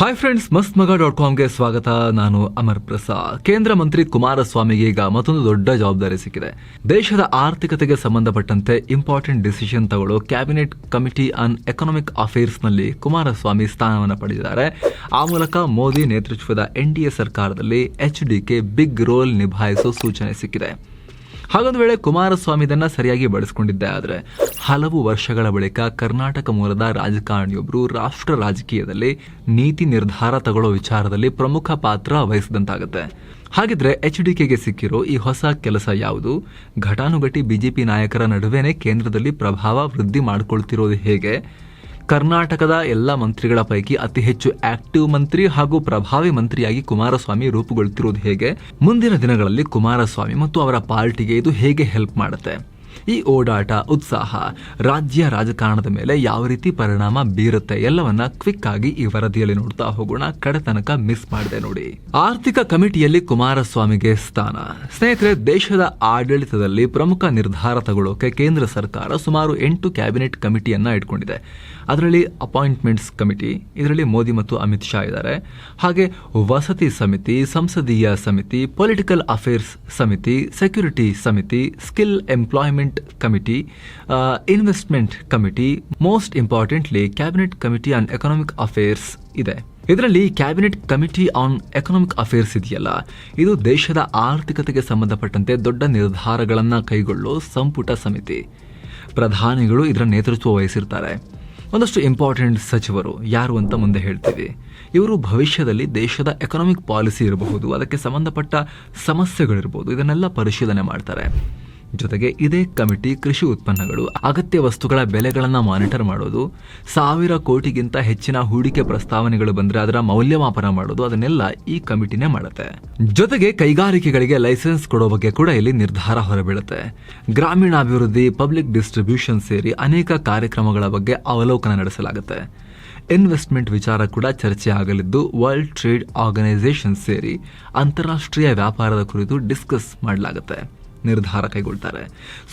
Hi friends ಮಸ್ತ್ ಮಗ dot ಕಾಮ್ಗೆ ಸ್ವಾಗತ. ನಾನು ಅಮರ್ ಪ್ರಸಾದ್. ಕೇಂದ್ರ ಮಂತ್ರಿ ಕುಮಾರಸ್ವಾಮಿಗೆ ಈಗ ಮತ್ತೊಂದು ದೊಡ್ಡ ಜವಾಬ್ದಾರಿ ಸಿಕ್ಕಿದೆ. ದೇಶದ ಆರ್ಥಿಕತೆಗೆ ಸಂಬಂಧಪಟ್ಟಂತೆ ಇಂಪಾರ್ಟೆಂಟ್ ಡಿಸಿಷನ್ ತಗೊಳ್ಳೋ ಕ್ಯಾಬಿನೆಟ್ ಕಮಿಟಿ ಆನ್ ಎಕನಾಮಿಕ್ ಅಫೇರ್ಸ್ನಲ್ಲಿ ಕುಮಾರಸ್ವಾಮಿ ಸ್ಥಾನವನ್ನು ಪಡೆದಿದ್ದಾರೆ. ಆ ಮೂಲಕ ಮೋದಿ ನೇತೃತ್ವದ ಎನ್ ಡಿ ಎ ಸರ್ಕಾರದಲ್ಲಿ H D K big role ನಿಭಾಯಿಸೋ ಸೂಚನೆ ಸಿಕ್ಕಿದೆ. ಹಾಗೊಂದು ವೇಳೆ ಕುಮಾರಸ್ವಾಮಿ ಇದನ್ನ ಸರಿಯಾಗಿ ಬಳಸ್ಕೊಂಡಿದ್ದೆ ಆದರೆ ಹಲವು ವರ್ಷಗಳ ಬಳಿಕ ಕರ್ನಾಟಕ ಮೂಲದ ರಾಜಕಾರಣಿಯೊಬ್ಬರು ರಾಷ್ಟ್ರ ರಾಜಕೀಯದಲ್ಲಿ ನೀತಿ ನಿರ್ಧಾರ ತಗೊಳ್ಳೋ ವಿಚಾರದಲ್ಲಿ ಪ್ರಮುಖ ಪಾತ್ರ ವಹಿಸಿದಂತಾಗುತ್ತೆ. ಹಾಗಿದ್ರೆ ಎಚ್ ಡಿ ಕೆಗೆ ಸಿಕ್ಕಿರೋ ಈ ಹೊಸ ಕೆಲಸ ಯಾವುದು? ಘಟಾನುಘಟಿ ಬಿಜೆಪಿ ನಾಯಕರ ನಡುವೆನೇ ಕೇಂದ್ರದಲ್ಲಿ ಪ್ರಭಾವ ವೃದ್ಧಿ ಮಾಡಿಕೊಳ್ತಿರೋದು ಹೇಗೆ? ಕರ್ನಾಟಕದ ಎಲ್ಲ ಮಂತ್ರಿಗಳ ಪೈಕಿ ಅತಿ ಹೆಚ್ಚು ಆಕ್ಟಿವ್ ಮಂತ್ರಿ ಹಾಗೂ ಪ್ರಭಾವಿ ಮಂತ್ರಿಯಾಗಿ ಕುಮಾರಸ್ವಾಮಿ ರೂಪುಗೊಳ್ತಿರೋದು ಹೇಗೆ? ಮುಂದಿನ ದಿನಗಳಲ್ಲಿ ಕುಮಾರಸ್ವಾಮಿ ಮತ್ತು ಅವರ ಪಾರ್ಟಿಗೆ ಇದು ಹೇಗೆ ಹೆಲ್ಪ್ ಮಾಡುತ್ತೆ? ಈ ಓಡಾಟ, ಉತ್ಸಾಹ ರಾಜ್ಯ ರಾಜಕಾರಣದ ಮೇಲೆ ಯಾವ ರೀತಿ ಪರಿಣಾಮ ಬೀರುತ್ತೆ ಎಲ್ಲವನ್ನ ಕ್ವಿಕ್ ಆಗಿ ಈ ವರದಿಯಲ್ಲಿ ನೋಡ್ತಾ ಹೋಗೋಣ. ಕಡೆ ತನಕ ಮಿಸ್ ಮಾಡಿದೆ ನೋಡಿ. ಆರ್ಥಿಕ ಕಮಿಟಿಯಲ್ಲಿ ಕುಮಾರಸ್ವಾಮಿಗೆ ಸ್ಥಾನ. ಸ್ನೇಹಿತರೆ, ದೇಶದ ಆಡಳಿತದಲ್ಲಿ ಪ್ರಮುಖ ನಿರ್ಧಾರ ತಗೊಳ್ಳೋಕೆ ಕೇಂದ್ರ ಸರ್ಕಾರ ಸುಮಾರು ಎಂಟು ಕ್ಯಾಬಿನೆಟ್ ಕಮಿಟಿಯನ್ನ ಇಟ್ಕೊಂಡಿದೆ. ಅದರಲ್ಲಿ ಅಪಾಯಿಂಟ್ಮೆಂಟ್ಸ್ ಕಮಿಟಿ, ಇದರಲ್ಲಿ ಮೋದಿ ಮತ್ತು ಅಮಿತ್ ಶಾ ಇದ್ದಾರೆ. ಹಾಗೆ ವಸತಿ ಸಮಿತಿ, ಸಂಸದೀಯ ಸಮಿತಿ, ಪೊಲಿಟಿಕಲ್ ಅಫೇರ್ಸ್ ಸಮಿತಿ, ಸೆಕ್ಯೂರಿಟಿ ಸಮಿತಿ, skill employment committee investment committee most importantly cabinet committee on economic affairs ಇದೆ. ಇದರಲ್ಲಿ cabinet committee on economic affairs ಇದೆಯಲ್ಲ? ಇದು ದೇಶದ ಆರ್ಥಿಕತೆಗೆ ಸಂಬಂಧಪಟ್ಟಂತೆ ದೊಡ್ಡ ನಿರ್ಧಾರಗಳನ್ನು ಕೈಗೊಳ್ಳೋ ಸಂಪುಟ ಸಮಿತಿ. ಪ್ರಧಾನಿಗಳು ಇದರ ನೇತೃತ್ವ ವಹಿಸಿರ್ತಾರೆ. ಒಂದಷ್ಟು ಇಂಪಾರ್ಟೆಂಟ್ ಸಚಿವರು ಯಾರು ಅಂತ ಮುಂದೆ ಹೇಳ್ತೀವಿ. ಇವರು ಭವಿಷ್ಯದಲ್ಲಿ ದೇಶದ ಎಕನಾಮಿಕ್ ಪಾಲಿಸಿ ಇರಬಹುದು, ಅದಕ್ಕೆ ಸಂಬಂಧಪಟ್ಟ ಸಮಸ್ಯೆಗಳಿರ್ಬೋದು, ಇದನ್ನೆಲ್ಲ ಪರಿಶೀಲನೆ ಮಾಡ್ತಾರೆ. ಜೊತೆಗೆ ಇದೇ ಕಮಿಟಿ ಕೃಷಿ ಉತ್ಪನ್ನಗಳು, ಅಗತ್ಯ ವಸ್ತುಗಳ ಬೆಲೆಗಳನ್ನು ಮಾನಿಟರ್ ಮಾಡೋದು, ಸಾವಿರ ಕೋಟಿಗಿಂತ ಹೆಚ್ಚಿನ ಹೂಡಿಕೆ ಪ್ರಸ್ತಾವನೆಗಳು ಬಂದರೆ ಅದರ ಮೌಲ್ಯಮಾಪನ ಮಾಡೋದು, ಅದನ್ನೆಲ್ಲ ಈ ಕಮಿಟಿನೇ ಮಾಡುತ್ತೆ. ಜೊತೆಗೆ ಕೈಗಾರಿಕೆಗಳಿಗೆ ಲೈಸೆನ್ಸ್ ಕೊಡೋ ಬಗ್ಗೆ ಕೂಡ ಇಲ್ಲಿ ನಿರ್ಧಾರ ಹೊರಬೀಳುತ್ತೆ. ಗ್ರಾಮೀಣಾಭಿವೃದ್ಧಿ, ಪಬ್ಲಿಕ್ ಡಿಸ್ಟ್ರಿಬ್ಯೂಷನ್ ಸೇರಿ ಅನೇಕ ಕಾರ್ಯಕ್ರಮಗಳ ಬಗ್ಗೆ ಅವಲೋಕನ ನಡೆಸಲಾಗುತ್ತೆ. ಇನ್ವೆಸ್ಟ್ಮೆಂಟ್ ವಿಚಾರ ಕೂಡ ಚರ್ಚೆ ಆಗಲಿದ್ದು, ವರ್ಲ್ಡ್ ಟ್ರೇಡ್ ಆರ್ಗನೈಸೇಷನ್ ಸೇರಿ ಅಂತಾರಾಷ್ಟ್ರೀಯ ವ್ಯಾಪಾರದ ಕುರಿತು ಡಿಸ್ಕಸ್ ಮಾಡಲಾಗುತ್ತೆ. ನಿರ್ಧಾರ ಕೈಗೊಳ್ತಾರೆ.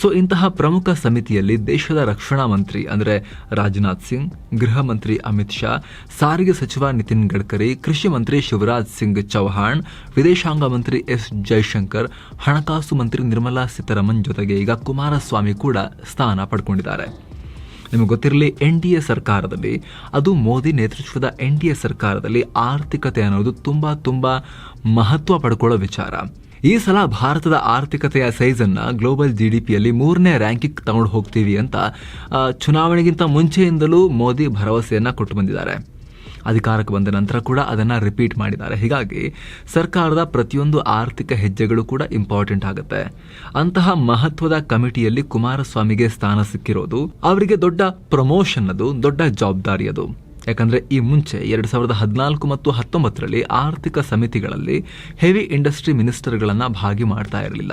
ಸೊ ಇಂತಹ ಪ್ರಮುಖ ಸಮಿತಿಯಲ್ಲಿ ದೇಶದ ರಕ್ಷಣಾ ಮಂತ್ರಿ ಅಂದರೆ ರಾಜನಾಥ್ ಸಿಂಗ್, ಗೃಹ ಮಂತ್ರಿ ಅಮಿತ್ ಶಾ, ಸಾರಿಗೆ ಸಚಿವ ನಿತಿನ್ ಗಡ್ಕರಿ, ಕೃಷಿ ಮಂತ್ರಿ ಶಿವರಾಜ್ ಸಿಂಗ್ ಚೌಹಾಣ್, ವಿದೇಶಾಂಗ ಮಂತ್ರಿ ಎಸ್ ಜೈಶಂಕರ್, ಹಣಕಾಸು ಮಂತ್ರಿ ನಿರ್ಮಲಾ ಸೀತಾರಾಮನ್ ಜೊತೆಗೆ ಈಗ ಕುಮಾರಸ್ವಾಮಿ ಕೂಡ ಸ್ಥಾನ ಪಡ್ಕೊಂಡಿದ್ದಾರೆ. ನಿಮಗೆ ಗೊತ್ತಿರಲಿ, ಎನ್ ಡಿ ಎ ಸರ್ಕಾರದಲ್ಲಿ, ಅದು ಮೋದಿ ನೇತೃತ್ವದ ಎನ್ ಡಿ ಎ ಸರ್ಕಾರದಲ್ಲಿ ಆರ್ಥಿಕತೆ ಅನ್ನೋದು ತುಂಬ ತುಂಬ ಮಹತ್ವ ಪಡ್ಕೊಳ್ಳೋ ವಿಚಾರ. ಈ ಸಲ ಭಾರತದ ಆರ್ಥಿಕತೆಯ ಸೈಜನ್ನು ಗ್ಲೋಬಲ್ ಜಿ ಡಿ ಪಿಯಲ್ಲಿ ಮೂರನೇ ರ್ಯಾಂಕಿಂಗ್ ತಗೊಂಡು ಹೋಗ್ತೀವಿ ಅಂತ ಚುನಾವಣೆಗಿಂತ ಮುಂಚೆಯಿಂದಲೂ ಮೋದಿ ಭರವಸೆಯನ್ನು ಕೊಟ್ಟು ಬಂದಿದ್ದಾರೆ. ಅಧಿಕಾರಕ್ಕೆ ಬಂದ ನಂತರ ಕೂಡ ಅದನ್ನು ರಿಪೀಟ್ ಮಾಡಿದ್ದಾರೆ. ಹೀಗಾಗಿ ಸರ್ಕಾರದ ಪ್ರತಿಯೊಂದು ಆರ್ಥಿಕ ಹೆಜ್ಜೆಗಳು ಕೂಡ ಇಂಪಾರ್ಟೆಂಟ್ ಆಗುತ್ತೆ. ಅಂತಹ ಮಹತ್ವದ ಕಮಿಟಿಯಲ್ಲಿ ಕುಮಾರಸ್ವಾಮಿಗೆ ಸ್ಥಾನ ಸಿಕ್ಕಿರೋದು, ಅವರಿಗೆ ದೊಡ್ಡ ಪ್ರಮೋಷನ್ ಅದು, ದೊಡ್ಡ ಜವಾಬ್ದಾರಿ ಅದು. ಯಾಕಂದ್ರೆ ಈ ಮುಂಚೆ ಎರಡು ಸಾವಿರದ ಹದಿನಾಲ್ಕು ಮತ್ತು ಹತ್ತೊಂಬತ್ತರಲ್ಲಿ ಆರ್ಥಿಕ ಸಮಿತಿಗಳಲ್ಲಿ ಹೆವಿ ಇಂಡಸ್ಟ್ರಿ ಮಿನಿಸ್ಟರ್ಗಳನ್ನು ಭಾಗಿ ಮಾಡ್ತಾ ಇರಲಿಲ್ಲ.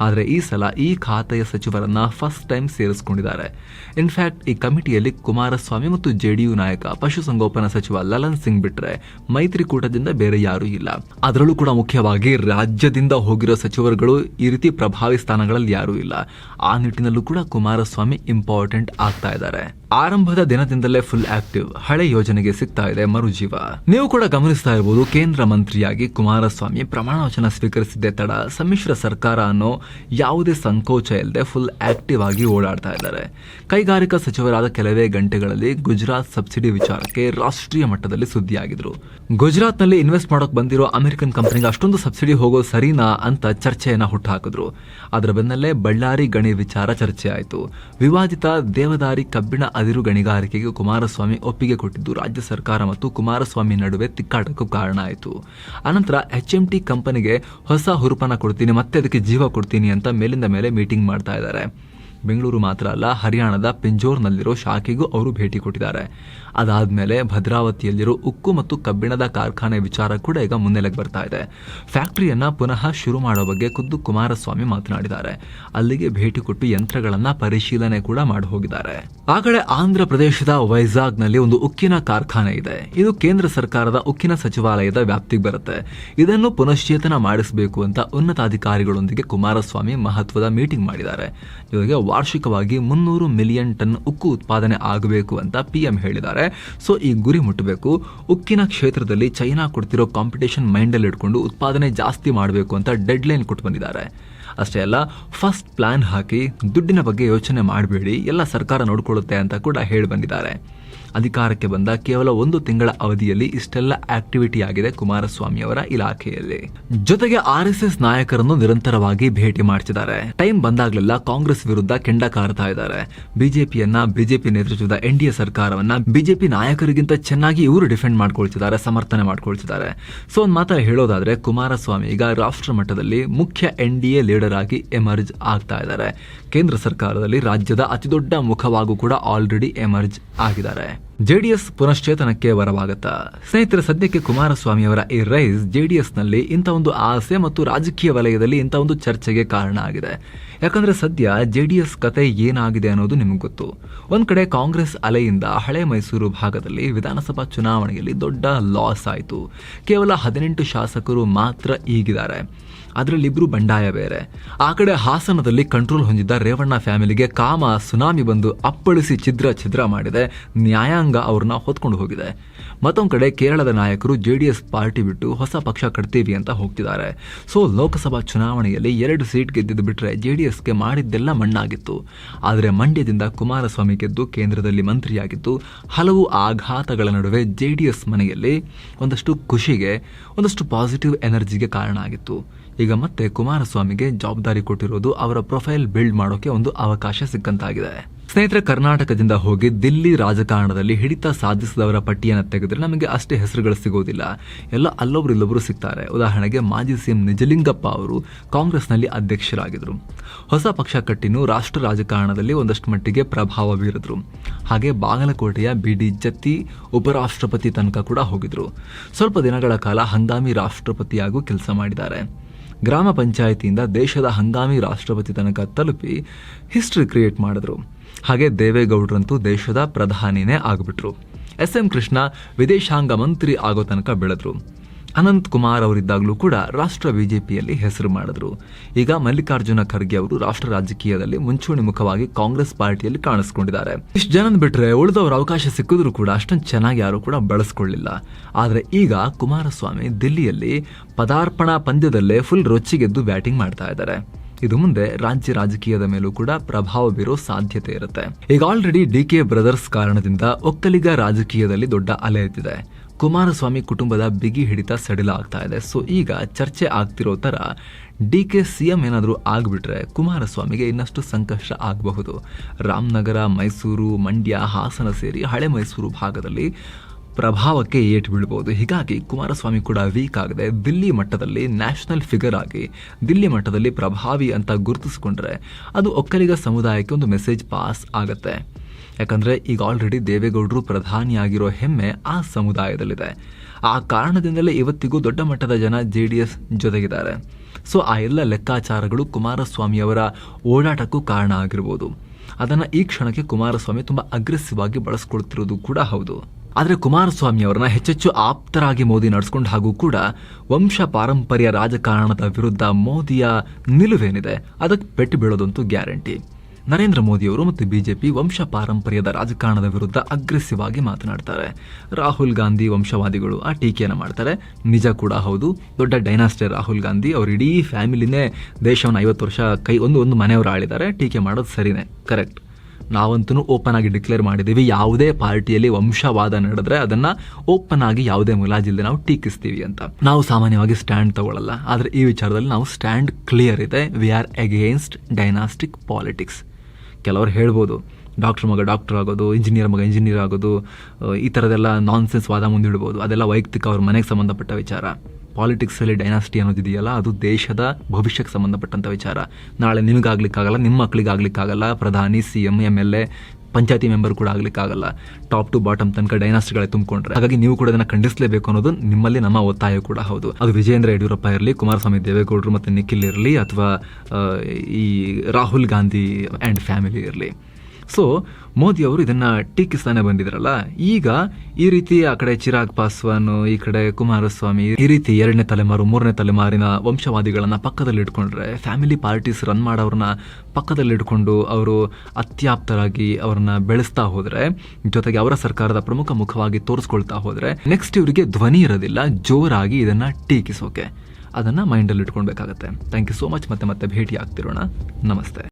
ಆದರೆ ಈ ಸಲ ಈ ಖಾತೆಯ ಸಚಿವರನ್ನ ಫಸ್ಟ್ ಟೈಮ್ ಸೇರಿಸಿಕೊಂಡಿದ್ದಾರೆ. ಇನ್ಫ್ಯಾಕ್ಟ್ ಈ ಕಮಿಟಿಯಲ್ಲಿ ಕುಮಾರಸ್ವಾಮಿ ಮತ್ತು ಜೆಡಿಯು ನಾಯಕ, ಪಶುಸಂಗೋಪನಾ ಸಚಿವ ಲಲನ್ ಸಿಂಗ್ ಬಿಟ್ರೆ ಮೈತ್ರಿಕೂಟದಿಂದ ಬೇರೆ ಯಾರೂ ಇಲ್ಲ. ಅದರಲ್ಲೂ ಕೂಡ ಮುಖ್ಯವಾಗಿ ರಾಜ್ಯದಿಂದ ಹೋಗಿರೋ ಸಚಿವರುಗಳು ಈ ರೀತಿ ಪ್ರಭಾವಿ ಸ್ಥಾನಗಳಲ್ಲಿ ಯಾರೂ ಇಲ್ಲ. ಆ ನಿಟ್ಟಿನಲ್ಲೂ ಕೂಡ ಕುಮಾರಸ್ವಾಮಿ ಇಂಪಾರ್ಟೆಂಟ್ ಆಗ್ತಾ ಇದ್ದಾರೆ. ಆರಂಭದ ದಿನದಿಂದಲೇ ಫುಲ್ ಆಕ್ಟಿವ್ ಹಳೆ ಯೋಜನೆಗೆ ಸಿಗ್ತಾ ಇದೆ ಮರುಜೀವ. ನೀವು ಕೂಡ ಗಮನಿಸ್ತಾ ಇರಬಹುದು ಕೇಂದ್ರ ಮಂತ್ರಿಯಾಗಿ ಕುಮಾರಸ್ವಾಮಿ ಪ್ರಮಾಣ ವಚನ ಸ್ವೀಕರಿಸಿದ್ದೆ ತಡ. ಸಮ್ಮಿಶ್ರ ಸರ್ಕಾರ ಅನ್ನೋ ಯಾವುದೇ ಸಂಕೋಚ ಇಲ್ಲದೆ ಫುಲ್ ಆಕ್ಟಿವ್ ಆಗಿ ಓಡಾಡ್ತಾ ಇದ್ದಾರೆ. ಕೈಗಾರಿಕಾ ಸಚಿವರಾದ ಕೆಲವೇ ಗಂಟೆಗಳಲ್ಲಿ ಗುಜರಾತ್ ಸಬ್ಸಿಡಿ ವಿಚಾರಕ್ಕೆ ರಾಷ್ಟ್ರೀಯ ಮಟ್ಟದಲ್ಲಿ ಸುದ್ದಿಯಾಗಿದ್ರು. ಗುಜರಾತ್ನಲ್ಲಿ ಇನ್ವೆಸ್ಟ್ ಮಾಡೋಕೆ ಬಂದಿರೋ ಅಮೆರಿಕನ್ ಕಂಪನಿಗೆ ಅಷ್ಟೊಂದು ಸಬ್ಸಿಡಿ ಹೋಗೋದು ಸರಿನಾ ಅಂತ ಚರ್ಚೆಯನ್ನ ಹುಟ್ಟುಹಾಕಿದ್ರು ಅದರ ಬೆನ್ನಲ್ಲೇ ಬಳ್ಳಾರಿ ಗಣಿ ವಿಚಾರ ಚರ್ಚೆ ಆಯಿತು ವಿವಾದಿತ ದೇವದಾರಿ ಕಬ್ಬಿಣ ಅದಿರು ಗಣಿಗಾರಿಕೆಗೆ ಕುಮಾರಸ್ವಾಮಿ ಒಪ್ಪಿಗೆ ಕೊಟ್ಟಿದ್ದು ರಾಜ್ಯ ಸರ್ಕಾರ ಮತ್ತು ಕುಮಾರಸ್ವಾಮಿ ನಡುವೆ ತಿಕ್ಕಾಟಕ್ಕೂ ಕಾರಣ ಆಯಿತು. ಅನಂತರ ಎಚ್ ಎಂ ಟಿ ಕಂಪನಿಗೆ ಹೊಸ ಹುರುಪನ ಕೊಡ್ತೀನಿ, ಮತ್ತೆ ಅದಕ್ಕೆ ಜೀವ ಕೊಡ್ತೀನಿ ಅಂತ ಮೇಲಿಂದ ಮೇಲೆ ಮೀಟಿಂಗ್ ಮಾಡ್ತಾ ಇದ್ದಾರೆ. ಬೆಂಗಳೂರು ಮಾತ್ರ ಅಲ್ಲ, ಹರಿಯಾಣದ ಪಿಂಜೋರ್ನಲ್ಲಿರೋ ಶಾಖೆಗೂ ಅವರು ಭೇಟಿ ಕೊಟ್ಟಿದ್ದಾರೆ. ಅದಾದ್ಮೇಲೆ ಭದ್ರಾವತಿಯಲ್ಲಿರೋ ಉಕ್ಕು ಮತ್ತು ಕಬ್ಬಿಣದ ಕಾರ್ಖಾನೆ ವಿಚಾರ ಕೂಡ ಈಗ ಮುನ್ನೆಲೆಗೆ ಬರ್ತಾ ಇದೆ. ಫ್ಯಾಕ್ಟರಿಯನ್ನ ಪುನಃ ಶುರು ಮಾಡೋ ಬಗ್ಗೆ ಖುದ್ದು ಕುಮಾರಸ್ವಾಮಿ ಮಾತನಾಡಿದ್ದಾರೆ. ಅಲ್ಲಿಗೆ ಭೇಟಿ ಕೊಟ್ಟು ಯಂತ್ರಗಳನ್ನ ಪರಿಶೀಲನೆ ಕೂಡ ಮಾಡಿ ಹೋಗಿದ್ದಾರೆ. ಆ ಕಡೆ ಆಂಧ್ರ ಪ್ರದೇಶದ ವೈಜಾಗ್ನಲ್ಲಿ ಒಂದು ಉಕ್ಕಿನ ಕಾರ್ಖಾನೆ ಇದೆ. ಇದು ಕೇಂದ್ರ ಸರ್ಕಾರದ ಉಕ್ಕಿನ ಸಚಿವಾಲಯದ ವ್ಯಾಪ್ತಿಗೆ ಬರುತ್ತೆ. ಇದನ್ನು ಪುನಶ್ಚೇತನ ಮಾಡಿಸಬೇಕು ಅಂತ ಉನ್ನತಾಧಿಕಾರಿಗಳೊಂದಿಗೆ ಕುಮಾರಸ್ವಾಮಿ ಮಹತ್ವದ ಮೀಟಿಂಗ್ ಮಾಡಿದ್ದಾರೆ. ಜೊತೆಗೆ ವಾರ್ಷಿಕವಾಗಿ ಮುನ್ನೂರು ಮಿಲಿಯನ್ ಟನ್ ಉಕ್ಕು ಉತ್ಪಾದನೆ ಆಗಬೇಕು ಅಂತ ಪಿಎಂ ಹೇಳಿದ್ದಾರೆ. ಸೊ, ಈ ಗುರಿ ಮುಟ್ಟಬೇಕು ಉಕ್ಕಿನ ಕ್ಷೇತ್ರದಲ್ಲಿ ಚೈನಾ ಕೊಡ್ತಿರೋ ಕಾಂಪಿಟೇಷನ್ ಮೈಂಡಲ್ಲಿ ಇಟ್ಕೊಂಡು ಉತ್ಪಾದನೆ ಜಾಸ್ತಿ ಮಾಡಬೇಕು ಅಂತ ಡೆಡ್ ಲೈನ್ ಕೊಟ್ಟು ಬಂದಿದ್ದಾರೆ. ಅಷ್ಟೇ ಅಲ್ಲ ಫಸ್ಟ್ ಪ್ಲಾನ್ ಹಾಕಿ ದುಡ್ಡಿನ ಬಗ್ಗೆ ಯೋಚನೆ ಮಾಡಬೇಡಿ, ಎಲ್ಲ ಸರ್ಕಾರ ನೋಡಿಕೊಳ್ಳುತ್ತೆ ಅಂತ ಕೂಡ ಹೇಳಿ ಬಂದಿದ್ದಾರೆ. ಅಧಿಕಾರಕ್ಕೆ ಬಂದ ಕೇವಲ ಒಂದು ತಿಂಗಳ ಅವಧಿಯಲ್ಲಿ ಇಷ್ಟೆಲ್ಲ ಆಕ್ಟಿವಿಟಿ ಆಗಿದೆ ಕುಮಾರಸ್ವಾಮಿ ಅವರ ಇಲಾಖೆಯಲ್ಲಿ. ಜೊತೆಗೆ ಆರ್ ಎಸ್ ಎಸ್ ನಾಯಕರನ್ನು ನಿರಂತರವಾಗಿ ಭೇಟಿ ಮಾಡ್ತಿದ್ದಾರೆ. ಟೈಮ್ ಬಂದಾಗ್ಲೆಲ್ಲ ಕಾಂಗ್ರೆಸ್ ವಿರುದ್ಧ ಕೆಂಡ ಕಾರ್ತಾ ಇದ್ದಾರೆ. ಬಿಜೆಪಿಯನ್ನ ಬಿಜೆಪಿ ನೇತೃತ್ವದ ಎನ್ ಡಿ ಎ ಸರ್ಕಾರವನ್ನ ಬಿಜೆಪಿ ನಾಯಕರಿಗಿಂತ ಚೆನ್ನಾಗಿ ಇವರು ಡಿಫೆಂಡ್ ಮಾಡ್ಕೊಳ್ತಿದ್ದಾರೆ, ಸಮರ್ಥನೆ ಮಾಡ್ಕೊಳ್ತಿದ್ದಾರೆ. ಸೊ, ಒಂದ್ ಮಾತ್ರ ಹೇಳೋದಾದ್ರೆ ಕುಮಾರಸ್ವಾಮಿ ಈಗ ರಾಷ್ಟ್ರ ಮಟ್ಟದಲ್ಲಿ ಮುಖ್ಯ ಎನ್ ಡಿ ಎ ಆಗಿ ಎಮರ್ಜ್ ಆಗ್ತಾ ಇದ್ದಾರೆ ಕೇಂದ್ರ ಸರ್ಕಾರದಲ್ಲಿ ರಾಜ್ಯದ ಅತಿದೊಡ್ಡ ಮುಖವಾಗೂ ಕೂಡ ಆಲ್ರೆಡಿ ಎಮರ್ಜ್ ಆಗಿದ್ದಾರೆ. ಜೆಡಿಎಸ್ ಪುನಶ್ಚೇತನಕ್ಕೆ ವರವಾಗುತ್ತ. ಸ್ನೇಹಿತರೆ, ಸದ್ಯಕ್ಕೆ ಕುಮಾರಸ್ವಾಮಿ ಅವರ ಈ ರೈಸ್ ಜೆಡಿಎಸ್ನಲ್ಲಿ ಇಂಥ ಒಂದು ಆಸೆ ಮತ್ತು ರಾಜಕೀಯ ವಲಯದಲ್ಲಿ ಇಂಥ ಒಂದು ಚರ್ಚೆಗೆ ಕಾರಣ ಆಗಿದೆ. ಯಾಕಂದ್ರೆ ಸದ್ಯ ಜೆಡಿಎಸ್ ಕತೆ ಏನಾಗಿದೆ ಅನ್ನೋದು ನಿಮಗೆ ಗೊತ್ತು. ಒಂದ್ ಕಡೆ ಕಾಂಗ್ರೆಸ್ ಅಲೆಯಿಂದ ಹಳೆ ಮೈಸೂರು ಭಾಗದಲ್ಲಿ ವಿಧಾನಸಭಾ ಚುನಾವಣೆಯಲ್ಲಿ ದೊಡ್ಡ ಲಾಸ್ ಆಯಿತು. ಕೇವಲ ಹದಿನೆಂಟು ಶಾಸಕರು ಮಾತ್ರ ಈಗಿದ್ದಾರೆ. ಅದರಲ್ಲಿ ಇಬ್ರು ಬಂಡಾಯ ಬೇರೆ. ಆ ಕಡೆ ಹಾಸನದಲ್ಲಿ ಕಂಟ್ರೋಲ್ ಹೊಂದಿದ್ದ ರೇವಣ್ಣ ಫ್ಯಾಮಿಲಿಗೆ ಕಾಮ, ಸುನಾಮಿ ಬಂದು ಅಪ್ಪಳಿಸಿ ಛಿದ್ರ ಛಿದ್ರ ಮಾಡಿದೆ. ನ್ಯಾಯಾಂಗ ಅವ್ರನ್ನ ಹೊತ್ಕೊಂಡು ಹೋಗಿದೆ. ಮತ್ತೊಂದು ಕಡೆ ಕೇರಳದ ನಾಯಕರು ಜೆ ಡಿ ಎಸ್ ಪಾರ್ಟಿ ಬಿಟ್ಟು ಹೊಸ ಪಕ್ಷ ಕಟ್ತೀವಿ ಅಂತ ಹೋಗ್ತಿದ್ದಾರೆ. ಸೊ, ಲೋಕಸಭಾ ಚುನಾವಣೆಯಲ್ಲಿ ಎರಡು ಸೀಟ್ ಗೆದ್ದಿದ್ದು ಬಿಟ್ಟರೆ ಜೆ ಡಿ ಎಸ್ಗೆ ಮಾಡಿದ್ದೆಲ್ಲ ಮಣ್ಣಾಗಿತ್ತು. ಆದರೆ ಮಂಡ್ಯದಿಂದ ಕುಮಾರಸ್ವಾಮಿ ಗೆದ್ದು ಕೇಂದ್ರದಲ್ಲಿ ಮಂತ್ರಿಯಾಗಿದ್ದು, ಹಲವು ಆಘಾತಗಳ ನಡುವೆ ಜೆ ಡಿ ಎಸ್ ಮನೆಯಲ್ಲಿ ಒಂದಷ್ಟು ಖುಷಿಗೆ, ಒಂದಷ್ಟು ಪಾಸಿಟಿವ್ ಎನರ್ಜಿಗೆ ಕಾರಣ ಆಗಿತ್ತು. ಈಗ ಮತ್ತೆ ಕುಮಾರಸ್ವಾಮಿಗೆ ಜವಾಬ್ದಾರಿ ಕೊಟ್ಟಿರೋದು ಅವರ ಪ್ರೊಫೈಲ್ ಬಿಲ್ಡ್ ಮಾಡೋಕೆ ಒಂದು ಅವಕಾಶ ಸಿಕ್ಕಂತಾಗಿದೆ. ಸ್ನೇಹಿತರೆ, ಕರ್ನಾಟಕದಿಂದ ಹೋಗಿ ದಿಲ್ಲಿ ರಾಜಕಾರಣದಲ್ಲಿ ಹಿಡಿತ ಸಾಧಿಸಿದವರ ಪಟ್ಟಿಯನ್ನು ತೆಗೆದ್ರೆ ನಮಗೆ ಅಷ್ಟೇ ಹೆಸರುಗಳು ಸಿಗೋದಿಲ್ಲ. ಎಲ್ಲ ಅಲ್ಲೊಬ್ರು ಇಲ್ಲೊಬ್ರು ಸಿಗ್ತಾರೆ. ಉದಾಹರಣೆಗೆ ಮಾಜಿ ಸಿಎಂ ನಿಜಲಿಂಗಪ್ಪ ಅವರು ಕಾಂಗ್ರೆಸ್ನಲ್ಲಿ ಅಧ್ಯಕ್ಷರಾಗಿದ್ರು. ಹೊಸ ಪಕ್ಷ ಕಟ್ಟಿನೂ ರಾಷ್ಟ್ರ ರಾಜಕಾರಣದಲ್ಲಿ ಒಂದಷ್ಟು ಮಟ್ಟಿಗೆ ಪ್ರಭಾವ ಬೀರಿದ್ರು. ಹಾಗೆ ಬಾಗಲಕೋಟೆಯ ಬಿ ಡಿ ಜತ್ತಿ ಉಪರಾಷ್ಟ್ರಪತಿ ತನಕ ಕೂಡ ಹೋಗಿದ್ರು. ಸ್ವಲ್ಪ ದಿನಗಳ ಕಾಲ ಹಂಗಾಮಿ ರಾಷ್ಟ್ರಪತಿಯಾಗೂ ಕೆಲಸ ಮಾಡಿದ್ದಾರೆ. ಗ್ರಾಮ ಪಂಚಾಯಿತಿಯಿಂದ ದೇಶದ ಹಂಗಾಮಿ ರಾಷ್ಟ್ರಪತಿ ತನಕ ತಲುಪಿ ಹಿಸ್ಟ್ರಿ ಕ್ರಿಯೇಟ್ ಮಾಡಿದ್ರು. ಹಾಗೆ ದೇವೇಗೌಡರಂತೂ ದೇಶದ ಪ್ರಧಾನಿನೇ ಆಗಿಬಿಟ್ರು. ಎಸ್ ಎಂ ಕೃಷ್ಣ ವಿದೇಶಾಂಗ ಮಂತ್ರಿ ಆಗೋ ತನಕ ಬೆಳೆದ್ರು. ಅನಂತ್ ಕುಮಾರ್ ಅವರಿದ್ದಾಗಲೂ ಕೂಡ ರಾಷ್ಟ್ರ ಬಿಜೆಪಿಯಲ್ಲಿ ಹೆಸರು ಮಾಡಿದ್ರು. ಈಗ ಮಲ್ಲಿಕಾರ್ಜುನ ಖರ್ಗೆ ಅವರು ರಾಷ್ಟ್ರ ರಾಜಕೀಯದಲ್ಲಿ ಮುಂಚೂಣಿ ಮುಖವಾಗಿ ಕಾಂಗ್ರೆಸ್ ಪಾರ್ಟಿಯಲ್ಲಿ ಕಾಣಿಸ್ಕೊಂಡಿದ್ದಾರೆ. ಇಷ್ಟು ಜನನ್ ಬಿಟ್ರೆ ಉಳಿದವರು ಅವಕಾಶ ಸಿಕ್ಕಿದ್ರು ಕೂಡ ಅಷ್ಟೊಂದು ಚೆನ್ನಾಗಿ ಯಾರು ಕೂಡ ಬಳಸ್ಕೊಳ್ಳಿಲ್ಲ. ಆದರೆ ಈಗ ಕುಮಾರಸ್ವಾಮಿ ದಿಲ್ಲಿಯಲ್ಲಿ ಪದಾರ್ಪಣಾ ಪಂದ್ಯದಲ್ಲೇ ಫುಲ್ ರೊಚ್ಚಿಗೆದ್ದು ಬ್ಯಾಟಿಂಗ್ ಮಾಡ್ತಾ ಇದ್ದಾರೆ. ಇದು ಮುಂದೆ ರಾಜ್ಯ ರಾಜಕೀಯದ ಮೇಲೂ ಕೂಡ ಪ್ರಭಾವ ಬೀರೋ ಸಾಧ್ಯತೆ ಇರುತ್ತೆ. ಈಗ ಆಲ್ರೆಡಿ ಡಿ ಕೆ ಬ್ರದರ್ಸ್ ಕಾರಣದಿಂದ ಒಕ್ಕಲಿಗ ರಾಜಕೀಯದಲ್ಲಿ ದೊಡ್ಡ ಅಲೆ ಎದ್ದಿದೆ. ಕುಮಾರಸ್ವಾಮಿ ಕುಟುಂಬದ ಬಿಗಿ ಹಿಡಿತ ಸಡಿಲ ಆಗ್ತಾ ಇದೆ. ಸೊ, ಈಗ ಚರ್ಚೆ ಆಗ್ತಿರೋ ತರ ಡಿ ಕೆ ಸಿ ಎಂ ಏನಾದರೂ ಆಗಿಬಿಟ್ರೆ ಕುಮಾರಸ್ವಾಮಿಗೆ ಇನ್ನಷ್ಟು ಸಂಕಷ್ಟ ಆಗಬಹುದು. ರಾಮನಗರ, ಮೈಸೂರು, ಮಂಡ್ಯ, ಹಾಸನ ಸೇರಿ ಹಳೆ ಮೈಸೂರು ಭಾಗದಲ್ಲಿ ಪ್ರಭಾವಕ್ಕೆ ಏಟು ಬೀಳ್ಬೋದು ಹೀಗಾಗಿ ಕುಮಾರಸ್ವಾಮಿ ಕೂಡ ವೀಕ್ ಆಗದೆ ದಿಲ್ಲಿ ಮಟ್ಟದಲ್ಲಿ ನ್ಯಾಷನಲ್ ಫಿಗರ್ ಆಗಿ ದಿಲ್ಲಿ ಮಟ್ಟದಲ್ಲಿ ಪ್ರಭಾವಿ ಅಂತ ಗುರುತಿಸಿಕೊಂಡ್ರೆ ಅದು ಒಕ್ಕಲಿಗ ಸಮುದಾಯಕ್ಕೆ ಒಂದು ಮೆಸೇಜ್ ಪಾಸ್ ಆಗತ್ತೆ. ಯಾಕಂದ್ರೆ ಈಗ ಆಲ್ರೆಡಿ ದೇವೇಗೌಡರು ಪ್ರಧಾನಿಯಾಗಿರೋ ಹೆಮ್ಮೆ ಆ ಸಮುದಾಯದಲ್ಲಿದೆ. ಆ ಕಾರಣದಿಂದಲೇ ಇವತ್ತಿಗೂ ದೊಡ್ಡ ಮಟ್ಟದ ಜನ ಜೆ ಡಿ ಎಸ್ ಜೊತೆಗಿದ್ದಾರೆ. ಸೊ ಆ ಎಲ್ಲ ಲೆಕ್ಕಾಚಾರಗಳು ಕುಮಾರಸ್ವಾಮಿಯವರ ಓಡಾಟಕ್ಕೂ ಕಾರಣ ಆಗಿರ್ಬೋದು. ಅದನ್ನು ಈ ಕ್ಷಣಕ್ಕೆ ಕುಮಾರಸ್ವಾಮಿ ತುಂಬ ಅಗ್ರೆಸಿವ್ ಆಗಿ ಬಳಸ್ಕೊಳ್ತಿರೋದು ಕೂಡ ಹೌದು. ಆದರೆ ಕುಮಾರಸ್ವಾಮಿ ಅವರನ್ನ ಹೆಚ್ಚೆಚ್ಚು ಆಪ್ತರಾಗಿ ಮೋದಿ ನಡೆಸ್ಕೊಂಡು ಹಾಗೂ ಕೂಡ ವಂಶ ಪಾರಂಪರ್ಯ ರಾಜಕಾರಣದ ವಿರುದ್ಧ ಮೋದಿಯ ನಿಲುವೇನಿದೆ, ಅದಕ್ಕೆ ಪೆಟ್ಟು ಬೀಳೋದಂತೂ ಗ್ಯಾರಂಟಿ. ನರೇಂದ್ರ ಮೋದಿಯವರು ಮತ್ತು ಬಿಜೆಪಿ ವಂಶ ಪಾರಂಪರ್ಯದ ರಾಜಕಾರಣದ ವಿರುದ್ಧ ಅಗ್ರೆಸಿವ್ ಆಗಿ ಮಾತನಾಡ್ತಾರೆ. ರಾಹುಲ್ ಗಾಂಧಿ ವಂಶವಾದಿಗಳು ಆ ಟೀಕೆಯನ್ನು ಮಾಡ್ತಾರೆ. ನಿಜ ಕೂಡ ಹೌದು. ದೊಡ್ಡ ಡೈನಾಸ್ಟಿ ರಾಹುಲ್ ಗಾಂಧಿ ಅವ್ರ ಇಡೀ ಫ್ಯಾಮಿಲಿನೇ ದೇಶವನ್ನು ಐವತ್ತು ವರ್ಷ ಕೈ ಒಂದು ಒಂದು ಮನೆಯವರು ಆಳಿದ್ದಾರೆ. ಟೀಕೆ ಮಾಡೋದು ಸರಿನೇ. ಕರೆಕ್ಟ್. ನಾವಂತೂ ಓಪನ್ ಆಗಿ ಡಿಕ್ಲೇರ್ ಮಾಡಿದ್ದೀವಿ. ಯಾವುದೇ ಪಾರ್ಟಿಯಲ್ಲಿ ವಂಶವಾದ ನಡೆದ್ರೆ ಅದನ್ನು ಓಪನ್ ಆಗಿ ಯಾವುದೇ ಮುಲಾಜಿಲ್ಲದೆ ನಾವು ಟೀಕಿಸ್ತೀವಿ ಅಂತ. ನಾವು ಸಾಮಾನ್ಯವಾಗಿ ಸ್ಟ್ಯಾಂಡ್ ತಗೊಳ್ಳಲ್ಲ ಆದರೆ ಈ ವಿಚಾರದಲ್ಲಿ ನಾವು ಸ್ಟ್ಯಾಂಡ್ ಕ್ಲಿಯರ್ ಇದೆ. We are against dynastic politics ಕೆಲವರು ಹೇಳ್ಬೋದು. ಡಾಕ್ಟ್ರ್ ಮಗ ಡಾಕ್ಟರ್ ಆಗೋದು, ಇಂಜಿನಿಯರ್ ಮಗ ಇಂಜಿನಿಯರ್ ಆಗೋದು ಈ ಥರದೆಲ್ಲ ನಾನ್ಸೆನ್ಸ್ ವಾದ ಮುಂದಿಡ್ಬೋದು ಅದೆಲ್ಲ ವೈಯಕ್ತಿಕ ಅವ್ರ ಮನೆಗೆ ಸಂಬಂಧಪಟ್ಟ ವಿಚಾರ. ಪಾಲಿಟಿಕ್ಸಲ್ಲಿ ಡೈನಾಸ್ಟಿ ಅನ್ನೋದಿದೆಯಲ್ಲ ಅದು ದೇಶದ ಭವಿಷ್ಯಕ್ಕೆ ಸಂಬಂಧಪಟ್ಟಂಥ ವಿಚಾರ. ನಾಳೆ ನಿಮಗಾಗ್ಲಿಕ್ಕಾಗಲ್ಲ ನಿಮ್ಮ ಮಕ್ಕಳಿಗಾಗ್ಲಿಕ್ಕಾಗಲ್ಲ ಪ್ರಧಾನಿ C M M L A panchayat member ಕೂಡ ಆಗ್ಲಿಕ್ಕಾಗಲ್ಲ. ಟಾಪ್ ಟು ಬಾಟಮ್ ತನಕ ಡೈನಾಸ್ಟಿಗಳೇ ತುಂಬಿಕೊಂಡ್ರೆ. ಹಾಗಾಗಿ ನೀವು ಕೂಡ ಅದನ್ನ ಖಂಡಿಸಲೇಬೇಕು ಅನ್ನೋದು ನಿಮ್ಮಲ್ಲಿ ನಮ್ಮ ಒತ್ತಾಯ ಕೂಡ ಹೌದು. ಅದು ವಿಜಯೇಂದ್ರ ಯಡಿಯೂರಪ್ಪ ಇರಲಿ, ಕುಮಾರಸ್ವಾಮಿ ದೇವೇಗೌಡರು ಮತ್ತು ನಿಖಿಲ್ ಇರಲಿ, ಅಥವಾ ಈ ರಾಹುಲ್ ಗಾಂಧಿ ಆ್ಯಂಡ್ ಫ್ಯಾಮಿಲಿ ಇರಲಿ. ಸೊ ಮೋದಿ ಅವರು ಇದನ್ನ ಟೀಕಿಸ್ತಾನೆ ಬಂದಿದ್ರಲ್ಲ, ಈಗ ಈ ರೀತಿ ಆ ಕಡೆ ಚಿರಾಗ್ ಪಾಸ್ವಾನ್, ಈ ಕಡೆ ಕುಮಾರಸ್ವಾಮಿ ಈ ರೀತಿ ಎರಡನೇ ತಲೆಮಾರು, ಮೂರನೇ ತಲೆಮಾರಿನ ವಂಶವಾದಿಗಳನ್ನ ಪಕ್ಕದಲ್ಲಿ ಇಟ್ಕೊಂಡ್ರೆ ಫ್ಯಾಮಿಲಿ ಪಾರ್ಟೀಸ್ ರನ್ ಮಾಡೋರನ್ನ ಪಕ್ಕದಲ್ಲಿ ಇಟ್ಕೊಂಡು ಅವರು ಅತ್ಯಾಪ್ತರಾಗಿ ಅವ್ರನ್ನ ಬೆಳೆಸ್ತಾ ಹೋದ್ರೆ, ಜೊತೆಗೆ ಅವರ ಸರ್ಕಾರದ ಪ್ರಮುಖ ಮುಖವಾಗಿ ತೋರಿಸ್ಕೊಳ್ತಾ ಹೋದ್ರೆ ನೆಕ್ಸ್ಟ್ ಇವರಿಗೆ ಧ್ವನಿ ಇರೋದಿಲ್ಲ, ಜೋರಾಗಿ ಇದನ್ನ ಟೀಕಿಸೋಕೆ. ಅದನ್ನ ಮೈಂಡಲ್ಲಿ ಇಟ್ಕೊಳ್ಬೇಕಾಗತ್ತೆ. ಥ್ಯಾಂಕ್ ಯು ಸೋ ಮಚ್ ಮತ್ತೆ ಮತ್ತೆ ಭೇಟಿ ಆಗ್ತಿರೋಣ ನಮಸ್ತೆ.